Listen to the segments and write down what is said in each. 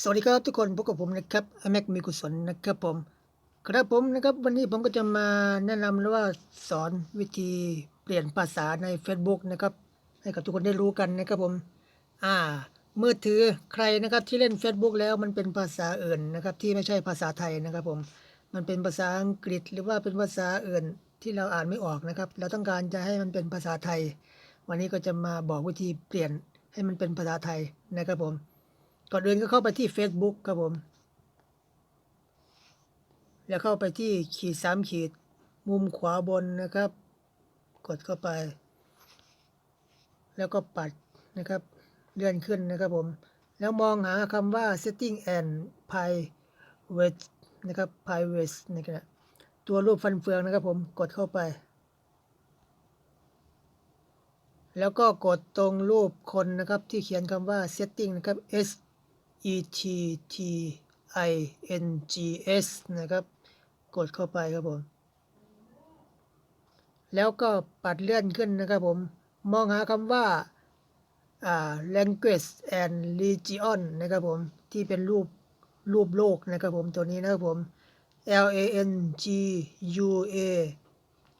สวัสดีครับทุกคนพบกับผมนะครับแม็กมีกุศลนะครับผม ครับผมนะครับวันนี้ผมก็จะมาแนะนำหรือว่าสอนวิธีเปลี่ยนภาษาใน Facebook นะครับ ให้กับทุกคนได้รู้กันนะครับผม อ่ามือถือใครนะครับที่เล่น Facebook แล้วมันเป็นภาษาอื่นนะครับ ที่ไม่ใช่ภาษาไทยนะครับผม มันเป็นภาษาอังกฤษหรือว่าเป็นภาษาอื่นที่เราอ่านไม่ออกนะครับ เราต้องการจะให้มันเป็นภาษาไทย วันนี้ก็จะมาบอกวิธีเปลี่ยนให้มันเป็นภาษาไทยนะครับผม ก่อนอื่นก็เข้าไปที่ Facebook ครับผม แล้วเข้าไปที่ขีดสามขีด มุมขวาบนนะครับ กดเข้าไป แล้วก็ปัดนะครับ เลื่อนขึ้นนะครับผม แล้วมองหาคำว่า setting and private นะครับ private นะครับตัวรูปฟันเฟืองนะครับผม กดเข้าไป แล้วก็กดตรงรูปคนนะครับที่เขียนคำว่า setting นะครับ S E T T I N G S นะครับ กดเข้าไปครับผม แล้วก็ปัดเลื่อนขึ้นนะครับผม มองหาคำว่า language and region นะครับผม ที่เป็นรูปรูปโลกนะครับผม ตัวนี้นะครับผม L A N G U A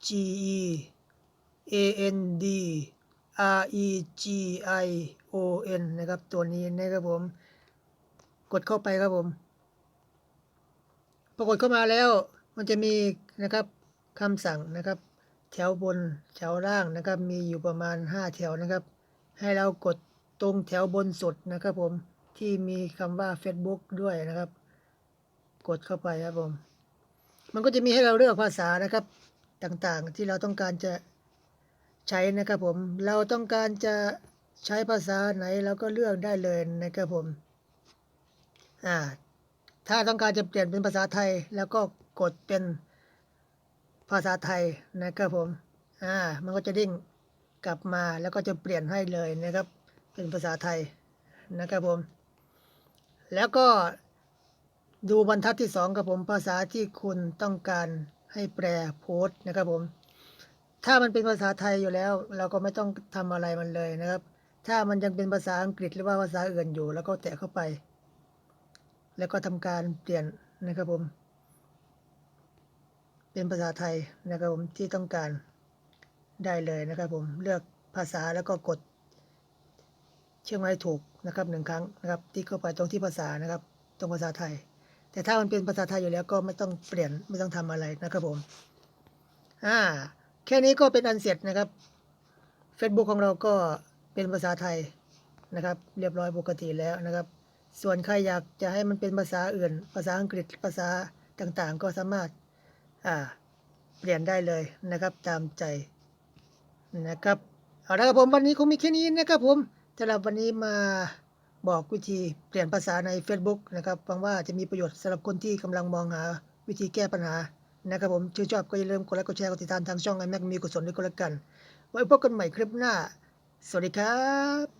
G E A N D R E G I O N นะครับ ตัวนี้นะครับผม กดเข้าไปครับผมปรากฏเข้ามาแล้ว มันจะมีนะครับคำสั่งนะครับ แถวบนแถวล่างนะครับ มีอยู่ประมาณ 5 แถวนะครับ ให้เรากดตรงแถวบนสุดนะครับ ผมที่มีคำว่า Facebook ด้วยนะครับ กดเข้าไปครับผม มันก็จะมีให้เราเลือกภาษานะครับ ต่างๆ ที่เราต้องการจะใช้นะครับผม เราต้องการจะใช้ภาษาไหนเราก็เลือกได้เลยนะครับผม อ่าถ้าต้องการจะเปลี่ยนเป็นภาษาไทย แล้วก็กดเป็นภาษาไทยนะครับผมอ่ามันก็จะดิ้งกลับมาแล้วก็จะเปลี่ยนให้เลยนะครับ เป็นภาษาไทยนะครับผม แล้วก็ดูบรรทัดที่สองครับผม ภาษาที่คุณต้องการให้แปลโพสต์นะครับผม ถ้ามันเป็นภาษาไทยอยู่แล้ว เราก็ไม่ต้องทำอะไรมันเลยนะครับ ถ้ามันยังเป็นภาษาอังกฤษหรือว่าภาษาอื่นอยู่ แล้วก็แตะเข้าไป แล้วก็ทำการเปลี่ยนนะครับผม เป็นภาษาไทยนะครับผมที่ต้องการได้เลยนะครับผมเลือกภาษาแล้วก็กด เชื่อมไม้ถูกนะครับหนึ่งครั้งนะครับ ที่เข้าไปตรงที่ภาษานะครับ ตรงภาษาไทย แต่ถ้ามันเป็นภาษาไทยอยู่แล้วก็ไม่ต้องเปลี่ยนไม่ต้องทำอะไรนะครับผมอ่าแค่นี้ก็เป็นอันเสร็จนะครับ Facebook ของเราก็เป็นภาษาไทยนะครับ เรียบร้อยปกติแล้วนะครับ ส่วนใครอยากจะให้มันเป็นภาษาอื่น ภาษาอังกฤษภาษาต่างๆ ก็สามารถาเปลี่ยนได้เลยนะครับตามใจนะครับเอาละครับผมวันนี้คงมีแค่นี้นะครับผมสำหรับวันนี้มาบอกวิธีเปลี่ยนภาษาใน Facebook นะครับหวังว่าจะมีประโยชน์สำหรับคนที่กำลังมองหาวิธีแก้ปัญหานะครับผมชื่นชอบก็อย่าลืมกดไลค์กดแชร์กดติดตามทางช่องไอแม็กมีกุศลด้วยกันแล้วกัน ไว้พบกันใหม่คลิปหน้า สวัสดีครับ